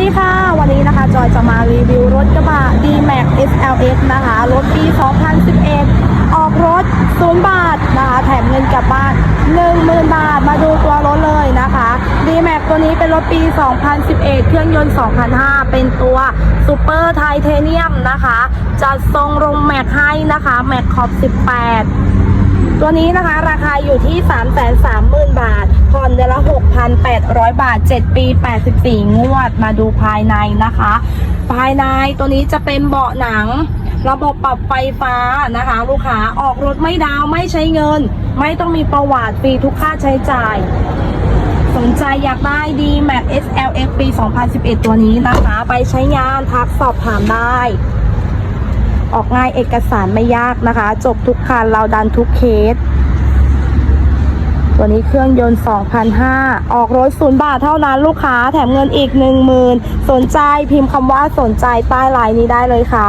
ดีค่ะ วันนี้นะคะจอยจะมารีวิวรถกระบะ D-Max SLX นะคะ รถปี 2011 ออกรถ 0 บาทนะคะ แถมเงินกลับบ้าน 10,000 บาท มาดูตัวรถเลยนะคะ D-Max ตัวนี้เป็นรถปี 2011 เครื่องยนต์ 2005 เป็นตัวซูเปอร์ไทเทเนียมนะคะ จัดทรงลงแม็กให้นะคะ แม็กขอบ 18 ตัวนี้นะคะราคาอยู่ที่ 330,000 บาท ผ่อนเดือนละ 600 บาท 7 ปี 84 งวดมาดูภายในนะคะ ภายในตัวนี้จะเป็นเบาะหนัง ระบบปรับไฟฟ้านะคะ ลูกค้าออกรถไม่ดาวไม่ใช้เงิน ไม่ต้องมีประวัติฟรีทุกค่าใช้จ่ายสนใจอยากได้ดี Max SLX ปี 2011 ตัวนี้นะคะ ไปใช้งานทักสอบถามได้ ออกง่ายเอกสารไม่ยากนะคะ จบทุกคันเราดันทุกเคส ตัวนี้เครื่องยนต์ 2,500 ออกรถศูนย์บาทเท่านั้นลูกค้าแถมเงินอีก 10,000 สนใจพิมพ์คำว่าสนใจใต้ไลน์นี้ได้เลยค่ะ